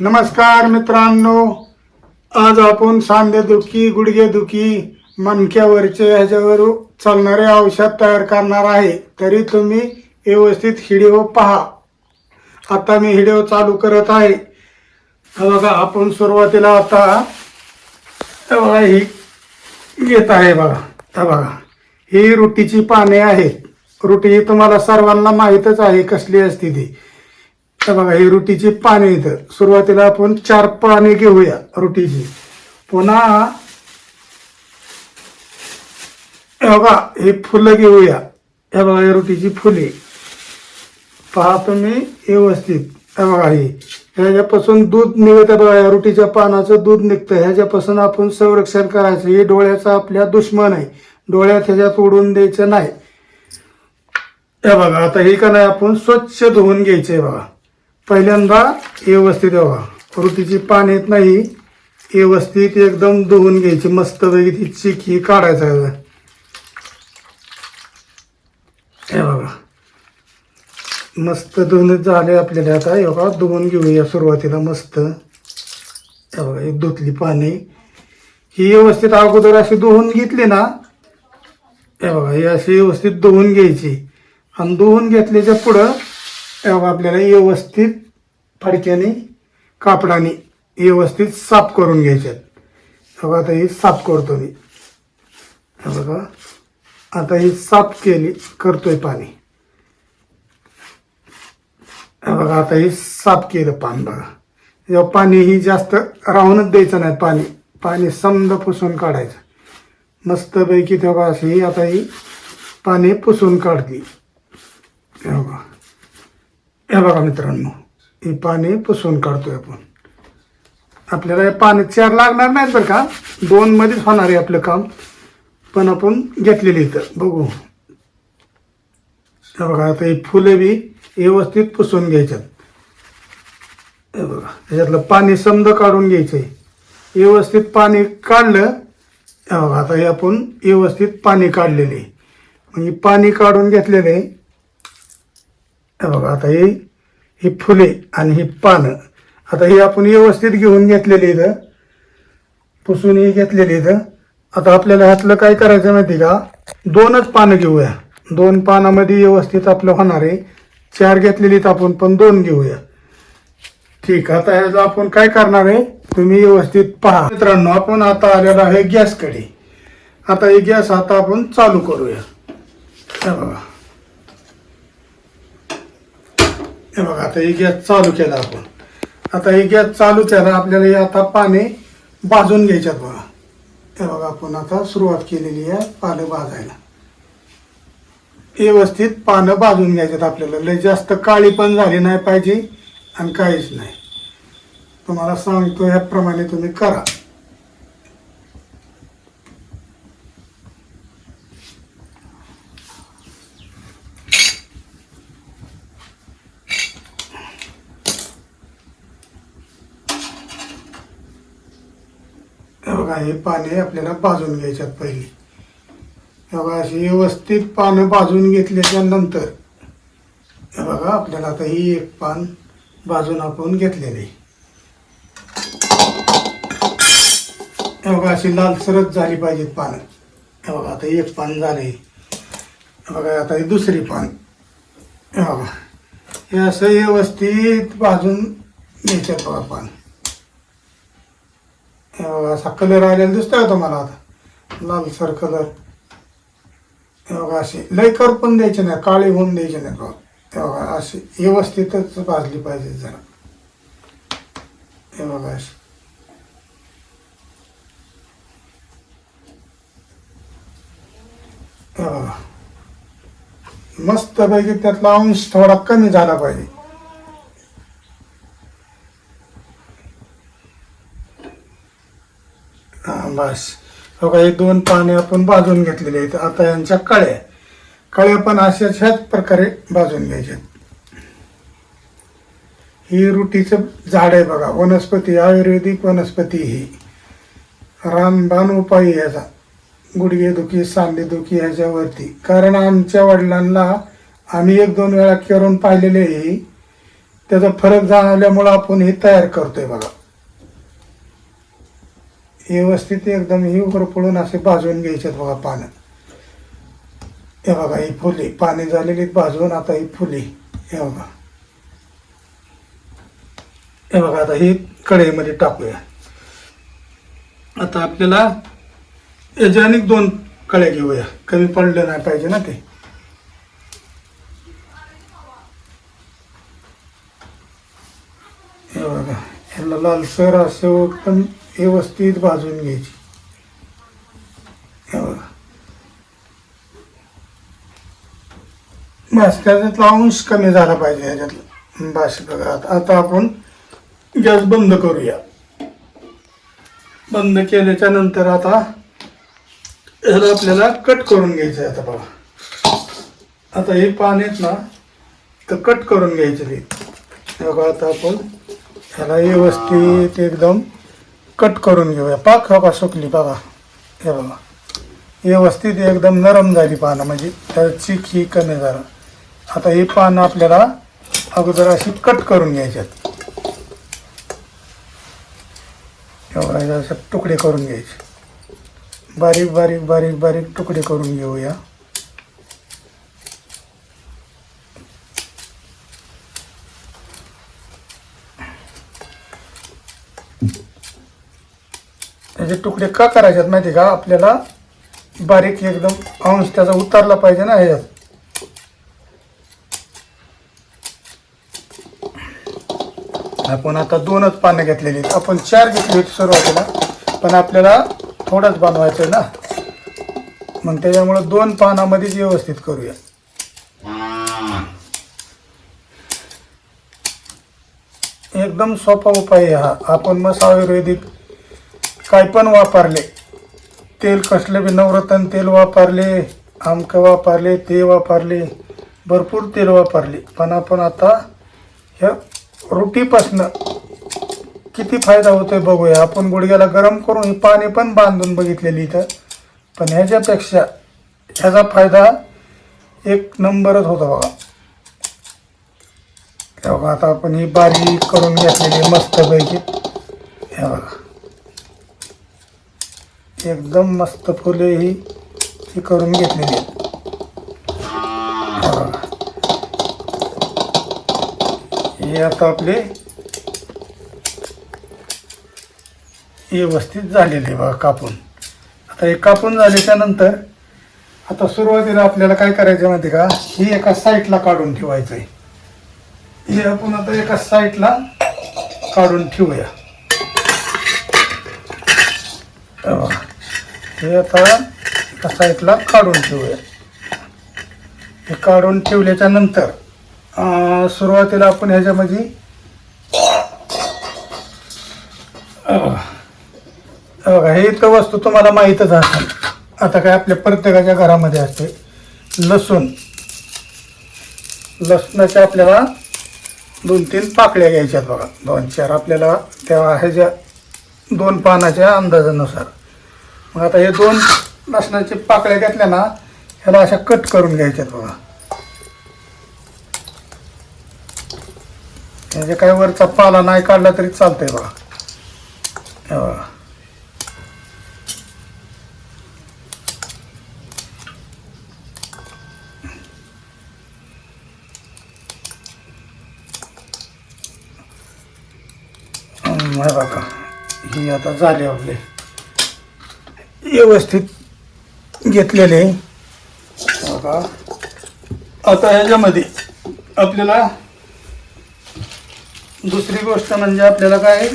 नमस्कार मित्रांनो. आज आपण सांधेदुखी गुडघेदुखी मणक्यावरचे ह्याच्यावर चालणारे औषध तयार करणार आहे. तरी तुम्ही व्यवस्थित व्हिडिओ पहा. आता मी व्हिडिओ चालू करत आहे. बघा आपण सुरुवातीला आता बघा ही घेत आहे बघा. तर बघा ही रुटीची पाने आहेत. रुटी ही तुम्हाला सर्वांना माहीतच आहे कसली असते ती. तर बघा हे रुटीची पाने इथं. सुरुवातीला आपण चार पाने घेऊया रोटीची. पुन्हा हे बघा हे फुलं घेऊया. हे बघा या रोटीची फुले. पहा तुम्ही व्यवस्थित. हे बघा हे. ह्याच्यापासून दूध निघतं बघा या रोटीच्या पानाचं दूध निघतं. ह्याच्यापासून आपण संरक्षण करायचं. हे डोळ्याचा आपल्या दुश्मन आहे. डोळ्यात ह्याच्यात ओढून द्यायचं नाही. हे बघा आता हे का नाही आपण स्वच्छ धुवून घ्यायचे बघा. पहिल्यांदा व्यवस्थित हे बघा पान पाने येत नाही. व्यवस्थित एकदम धुवून घ्यायची. मस्त वेगळी ती चिक ही काढायचं आहे. हे बघा. मस्त धुवून झाले आपल्याला आता. हे बघा धुवून घेऊया सुरुवातीला मस्त. हे बघा एक धुतली पाने. ही व्यवस्थित अगोदर अशी धुवून घेतली ना हे बघा ही अशी व्यवस्थित धुवून घ्यायची. आणि धुवून घेतल्याच्या पुढं आपल्याला व्यवस्थित फडक्याने कापडाने व्यवस्थित साफ करून घ्यायच्यात बघा आता ही साफ करतो मी. बघा आता ही साफ केली करतोय पाणी. बघा आता ही साफ केलं पान बघा. जेव्हा पाणी ही जास्त राहूनच द्यायचं नाही पाणी. पाणी समजा पुसून काढायचं. मस्तपैकी तेव्हा अशी आता ही पाणी पुसून काढली. बघा. हे बघा मित्रांनो ही पाणी पुसून काढतोय आपण. आपल्याला हे पाणी चार लागणार नाहीत बरं का? दोन मध्येच होणार आहे आपलं काम. पण आपण घेतलेली इथं. बघू. हे बघा आता ही फुले बी व्यवस्थित पुसून घ्यायच्यात. हे बघा त्याच्यातलं पाणी समज काढून घ्यायचंय. व्यवस्थित पाणी काढलं हे बघा आता हे आपण व्यवस्थित पाणी काढलेले म्हणजे पाणी काढून घेतलेलं आहे. हे बघा आता ही ही फुले आणि ही पानं आता ही आपण व्यवस्थित घेऊन घेतलेली इथं पुसून ही घेतलेली इथं आता आपल्याला ह्यातलं काय करायचं माहिती का? दोनच पानं घेऊया. दोन पानामध्ये व्यवस्थित आपलं होणार आहे. चार घेतलेली तर आपण पण दोन घेऊया. ठीक आता ह्याचं आपण काय करणार आहे? तुम्ही व्यवस्थित पहा. मित्रांनो आपण आता आलेलो आहे गॅसकडे. आता हे गॅस आता आपण चालू करूया. बघा. हे बघा आता हे गॅस चालू केला आपण. आता हे गॅस चालू केला आपल्याला हे आता पाने भाजून घ्यायच्यात बघा. हे बघा आपण आता सुरुवात केलेली आहे पानं भाजायला. व्यवस्थित पानं भाजून घ्यायच्यात आपल्याला. लय जास्त काळी पण झाली नाही पाहिजे आणि काहीच नाही. तुम्हाला सांगतो ह्याप्रमाणे तुम्ही करा. हे पाने आपल्याला भाजून घ्यायच्यात पहिली. हे बघा अशी व्यवस्थित पानं भाजून घेतल्याच्या नंतर हे बघा आपल्याला आता ही एक पान भाजून आपण घेतलेली हे बघा अशी लालसरच झाली पाहिजेत पानं. हे बघा आता एक पान झाले. बघा आता ही दुसरी पान. हे बघा हे असं व्यवस्थित भाजून घ्यायच्यात बघा पान. बघा असा कलर आलेला दिसतोय का तुम्हाला आता? लालसर कलर हे बघा असे लय पण द्यायचे नाही काळी होऊन द्यायचे नाही बघा बघा असे व्यवस्थितच भाजली पाहिजे जरा. हे बघा असे. मस्तपैकी त्यातला अंश थोडा कमी झाला पाहिजे हा बस. हो का हे दोन पाने आपण भाजून घेतलेले आहेत. आता यांच्या कळ्या. कळ्या पण अशाच ह्याच प्रकारे भाजून घ्यायच्या ही रुटीचं झाड आहे बघा. वनस्पती आयुर्वेदिक वनस्पती ही. रामबाण उपाय ह्याचा याचा गुडघेदुखी सांधेदुखी ह्याच्यावरती. कारण आमच्या वडिलांना आम्ही एक दोन वेळा करून पाहिलेले आहे त्याचा फरक जाणवल्यामुळं आपण हे तयार करतोय बघा. व्यवस्थित एकदम ही पडून असे भाजून घ्यायचे बघा पानं. हे बघा ही फुले. पाने झालेली भाजून आता ही फुले. हे बघा. हे बघा आता ही कढईमध्ये टाकूया. आता आपल्याला याच्या अनेक दोन कळ्या घेऊया. कमी पडलं नाही पाहिजे ना ते. हे बघा ह्याला लालसर असं पण व्यवस्थित भाजून घ्यायची. हे बघा. बस त्याच्यातला अंश कमी झाला पाहिजे ह्याच्यातला. बस बघा. आता आता आपण गॅस बंद करूया. बंद केल्याच्यानंतर आता ह्याला आपल्याला कट करून घ्यायचं आहे आता बघा. आता हे पान आहेत ना तर कट करून घ्यायचे ते. बघा आता आपण ह्याला व्यवस्थित एकदम कट करून घेऊया. पाक हवा सुकली? बघा. हे बघा. व्यवस्थित एकदम नरम झाली पानं. म्हणजे त्याची ही कमी झालं. आता ही पानं आपल्याला अगोदर अशी कट करून घ्यायच्यात. एवढा असे तुकडे करून घ्यायचे. बारीक बारीक बारीक बारीक तुकडे करून घेऊया. त्याचे तुकडे का करायच्यात माहिती का? आपल्याला बारीक एकदम अंश त्याचा उतरला पाहिजे ना ह्याच्यात. आपण आता दोनच पानं घेतलेली आहेत. आपण चार घेतली होती सुरुवातीला पण आपल्याला थोडंच बनवायचं आहे ना. मग त्याच्यामुळं दोन पानामध्येच व्यवस्थित करूया. एकदम सोपा उपाय हा. आपण मग आयुर्वेदिक काय पण वापरले. तेल कसले बी नवरत्न तेल वापरले आमक वापरले ते वापरले भरपूर तेल वापरले. पण आपण आता ह्या रोटीपासनं किती फायदा होतोय बघूया. आपण गुडघ्याला गरम करून ही पाणी पण बांधून बघितलेली इथं. पण ह्याच्यापेक्षा ह्याचा फायदा एक नंबरच होता बघा. हे बघा आता आपण ही बारीक करून घेतलेली मस्तपैकी. हे बघा. एकदम मस्त फुले ही ती करून घेतलेली आहेत. हे. आता आपले व्यवस्थित झालेले बघा कापून. आता हे कापून झाल्याच्यानंतर आता सुरुवातीला आपल्याला काय करायचं माहिती का? ही एका साईडला काढून ठेवायचं आहे हे आपण आता एका साईडला काढून ठेवूया. हे आता एका साईडला काढून ठेवूया. हे काढून ठेवल्याच्या नंतर सुरुवातीला आपण ह्याच्यामध्ये बघा. हे बघा हे इतकं वस्तू तुम्हाला माहीतच असेल. आता काय आपल्या प्रत्येकाच्या घरामध्ये असते. लसूण. लसणाच्या आपल्याला दोन तीन पाकळ्या घ्यायच्यात बघा. दोन चार आपल्याला त्या ह्याच्या दोन पानाच्या अंदाजानुसार. मग आता हे दोन लसणाचे पाकळ्या घेतल्या ना ह्याला अशा कट करून घ्यायच्यात बघा. म्हणजे काय वरचा पाला नाही काढला तरी चालतंय बघा. हे बघा. बघा. ही आता झाली आपले. व्यवस्थित घेतलेले. आता ह्याच्यामध्ये आपल्याला दुसरी गोष्ट म्हणजे आपल्याला काय?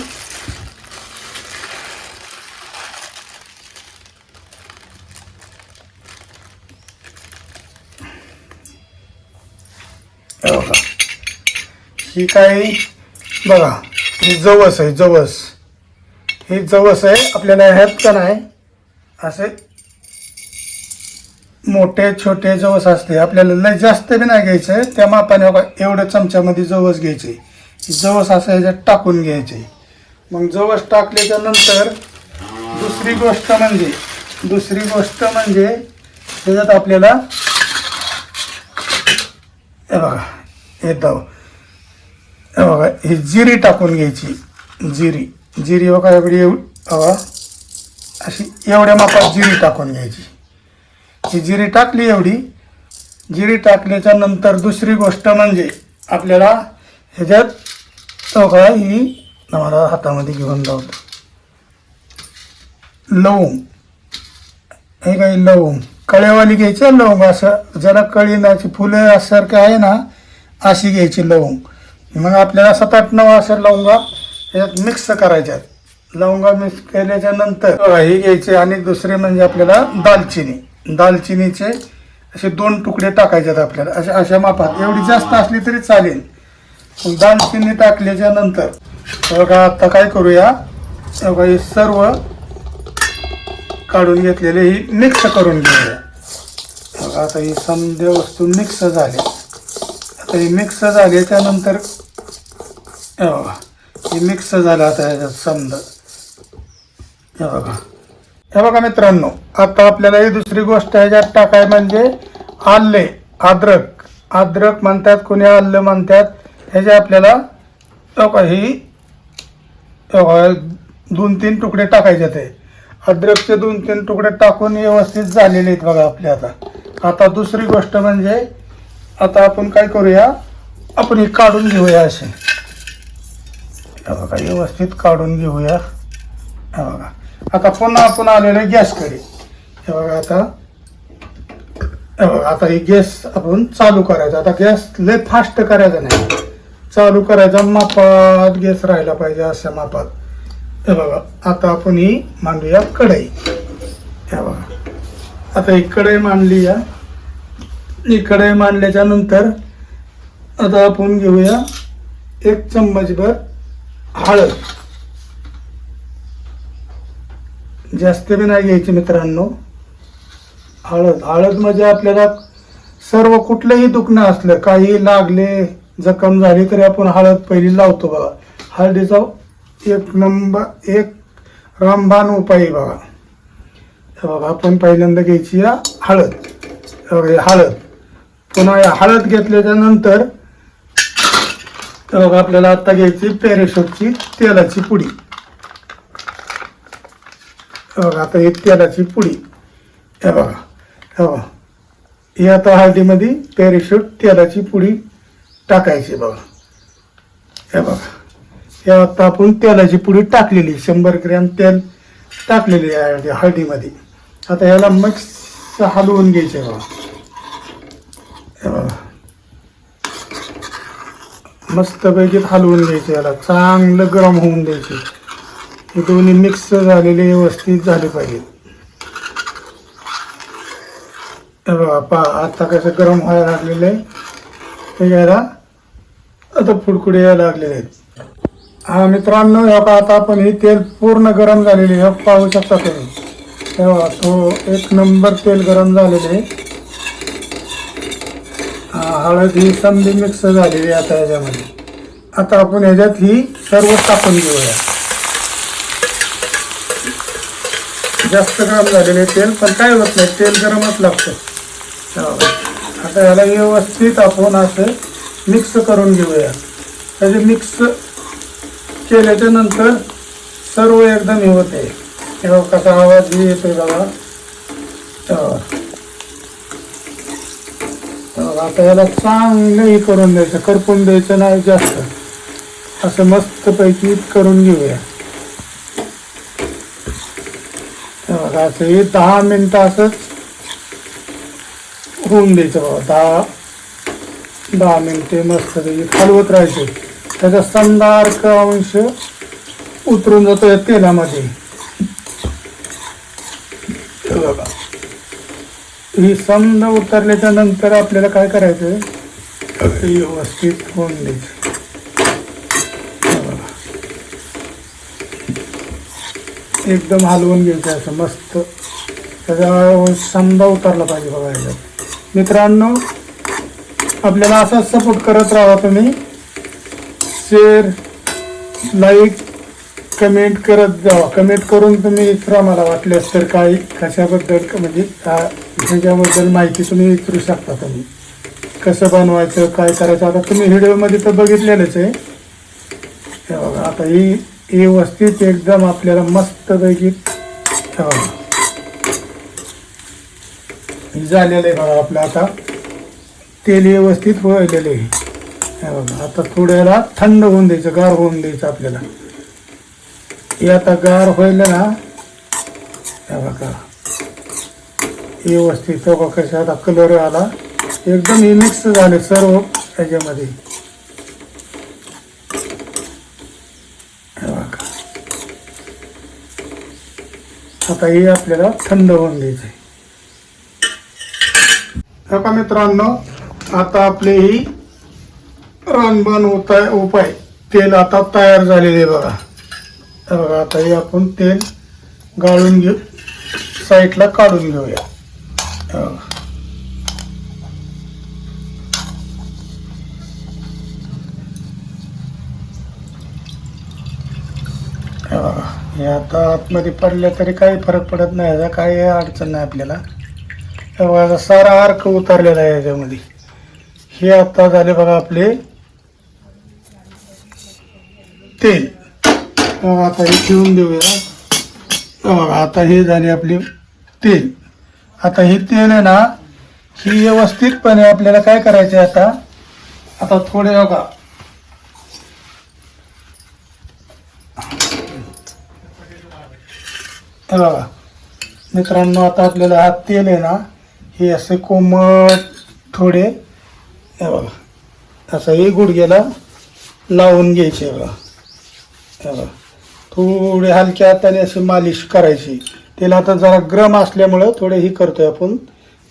ही काय? बघा. ही जवस आहे जवस. ही जवस आहे आपल्याला ह्यात का नाही? असे मोठे छोटे जवस असते. आपल्याला लय जास्त बी नाही घ्यायचं. त्या मापाने बघा एवढ्या चमच्यामध्ये जवस घ्यायचे. जवस असं ह्याच्यात टाकून घ्यायचे. मग जवस टाकल्याच्या नंतर दुसरी गोष्ट म्हणजे दुसरी गोष्ट म्हणजे त्याच्यात आपल्याला हे बघा हे हे बघा ही जिरी टाकून घ्यायची. जिरी. जिरी बघा एवढी एव- बघा. अशी एवढ्या मापात जिरी टाकून घ्यायची. ही जिरी टाकली एवढी जिरी टाकल्याच्या नंतर दुसरी गोष्ट म्हणजे आपल्याला ह्याच्यात चौकळा ही मला हातामध्ये घेऊन लावतो लवंग. हे काही लवंग. कळेवाली घ्यायची लवंग असं. ज्याला कळीनाची फुलं अससारखं आहे ना अशी घ्यायची लवंग. मग आपल्याला सात आठ नऊ असं लवंगा ह्याच्यात मिक्स करायच्यात. लवंगा मिक्स केल्याच्यानंतर हे घ्यायचे आणि दुसरे म्हणजे आपल्याला दालचिनी. दालचिनीचे असे दोन तुकडे टाकायच्यात आपल्याला. अशा अशा मापात. एवढी जास्त असली तरी चालेल. दालचिनी टाकल्याच्या नंतर बघा आता काय करूया? बघा हे सर्व काढून घेतलेले ही मिक्स करून घेऊया. बघा आता ही समजे वस्तू मिक्स झाली. आता ही मिक्स झाली त्यानंतर हे ही मिक्स झालं आता ह्याच्यात समजा. हे बघा हे बघा मित्रांनो आता आपल्याला ही दुसरी गोष्ट ह्याच्यात टाकाय म्हणजे आल्ले अद्रक अद्रक म्हणतात कोणी आलं म्हणतात ह्याचे आपल्याला बघा ही दोन तीन तुकडे टाकायचे ते. अद्रकचे दोन तीन तुकडे टाकून व्यवस्थित झालेले आहेत बघा आपले आता. आता दुसरी गोष्ट म्हणजे आता आपण काय करूया आपण हे काढून घेऊया असे. बघा व्यवस्थित काढून घेऊया. बघा. आता पुन्हा आपण आलेलं गॅसकडे हे बघा आता. हे बघा आता ही गॅस आपण चालू करायचा. आता गॅस लय फास्ट करायचा नाही. चालू करायचा मापात गॅस राहिला पाहिजे अशा मापात. हे बघा आता आपण ही मांडूया कढई. हे बघा. आता ही कढई मांडली या ही कढई मांडल्याच्या नंतर आता आपण घेऊया एक चम्मचभर हळद. जास्त बी नाही घ्यायची मित्रांनो. हळद हळद म्हणजे आपल्याला सर्व कुठलंही दुखणं असलं काही लागले जखम झाली तरी आपण हळद पहिली लावतो बघा. हळदीचा एक नंबर एक रामबाण उपाय बघा. बघा आपण पहिल्यांदा घ्यायची या हळद. हळद. पुन्हा या हळद घेतल्याच्या नंतर बघा आपल्याला आता घ्यायची पॅरेशूटची तेलाची पुडी. बघा आता ही तेलाची पुडी. हे बघा हे बघा. ही आता हळदीमध्ये पॅरेशूट तेलाची पुडी टाकायची बघा. हे बघा. हे आता आपण तेलाची पुडी टाकलेली शंभर ग्रॅम तेल टाकलेली आहे हळदीमध्ये. आता ह्याला मिक्स हलवून घ्यायचे बघा. हे बघा. मस्तपैकी हलवून घ्यायचे याला चांगलं गरम होऊन द्यायचे. हे दोन्ही मिक्स झालेले व्यवस्थित झाले पाहिजेत बघा पा आता कसं गरम व्हायला लागलेलं आहे ते यायला आता फुडकुडे यायला लागलेले आहेत. हा मित्रांनो हे बघा आता आपण हे तेल पूर्ण गरम झालेले हे पाहू शकता तुम्ही. हे तो एक नंबर तेल गरम झालेले आहे. हळद ही समधी मिक्स झालेली आहे आता याच्यामध्ये. आता आपण ह्याच्यात ही सर्व टाकून घेऊया. जास्त गरम झालेले तेल पण काय होत नाही तेल गरमच लागतं. आता ह्याला व्यवस्थित आपण असं मिक्स करून घेऊया. त्याचे मिक्स केल्याच्यानंतर सर्व एकदम हे होते. तेव्हा कसा आवाज बी येतोय बघा. बघा, आता याला चांगलं हे करून द्यायचं करपून द्यायचं नाही जास्त. असं मस्तपैकी करून घेऊया हे बघा असं हे दहा मिनटं असंच होऊन द्यायचं बाबा. दहा दहा मिनिटे मस्त हलवत राहायचे. त्याचा संदार्क अंश उतरून जातो या तेलामध्ये. हे बघा. ही समजा उतरल्याच्या नंतर आपल्याला काय करायचं व्यवस्थित होऊन द्यायचं हे बघा. एकदम हलवून घ्यायचं असं मस्त. त्याचा समजा उतरला पाहिजे बघा याच्यात. मित्रांनो आपल्याला असाच सपोर्ट करत राहा तुम्ही. शेअर लाईक कमेंट करत जावा. कमेंट करून तुम्ही इतरा मला वाटल्यास तर काही कशाबद्दल म्हणजे ह्याच्याबद्दल माहिती तुम्ही विचारू शकता तुम्ही. कसं बनवायचं काय करायचं आता तुम्ही व्हिडिओमध्ये तर बघितलेलंच आहे. हे बघा आता ही व्यवस्थित एकदम आपल्याला मस्तपैकी हे झालेलं आहे बघा आपलं आता. तेल व्यवस्थित व्हायलेलं आहे. बघा आता थोड्याला थंड होऊन द्यायचं गार होऊन द्यायचं आपल्याला. हे आता गार व्हायला ना हे बघा. व्यवस्थित बघा कसं आता कलर आला. एकदम हे मिक्स झाले सर्व त्याच्यामध्ये आता हे आपल्याला थंड होऊन द्यायचं आहे का मित्रांनो आता आपले ही रानबाण उपाय उपाय तेल आता तयार झालेले बघा. तर बघा आता हे आपण तेल गाळून घेऊ साईडला काढून घेऊया. बघा. हे आता आतमध्ये पडले तरी काही फरक पडत नाही. याचा काही अडचण नाही आपल्याला. सारा अर्क उतरलेला आहे याच्यामध्ये. हे आता झाले बघा आपले तेल आता हे ठेवून देऊया. बघा आता हे झाले आपले तेल आता हे तेल आहे ना ही व्यवस्थितपणे आपल्याला काय करायचे आता? आता थोडे बघा. हे बघा मित्रांनो आता आपल्याला हा तेल आहे ना हे असे कोमट थोडे हे बघा असं हे गुडघ्याला लावून घ्यायचे बघा. हे बघा थोडे हलक्या हाताने अशी मालिश करायची. तेल आता जरा गरम असल्यामुळं थोडे ही करतोय आपण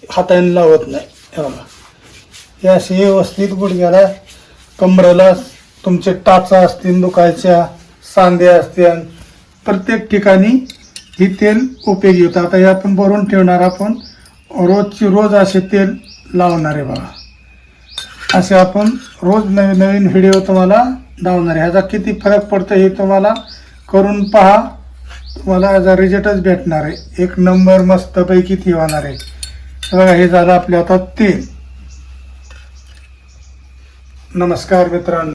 हाताने लावत नाही. हे बघा हे असे व्यवस्थित गुडघ्याला कमरेला तुमचे टाचा असतील दुखायच्या सांध्या असतील प्रत्येक ठिकाणी ही तेल उपयोगी होतं. आता हे आपण भरून ठेवणार आपण. रोजची रोज असे तेल लावणार आहे बघा. असे आपण रोज नवीन नवीन व्हिडिओ तुम्हाला लावणार आहे. ह्याचा किती फरक पडतो हे तुम्हाला करून पहा. तुम्हाला ह्याचा रिझल्टच भेटणार आहे. एक नंबर मस्तपैकी ती होणार आहे. हे बघा हे झालं आपल्या आता तेल. नमस्कार मित्रांनो.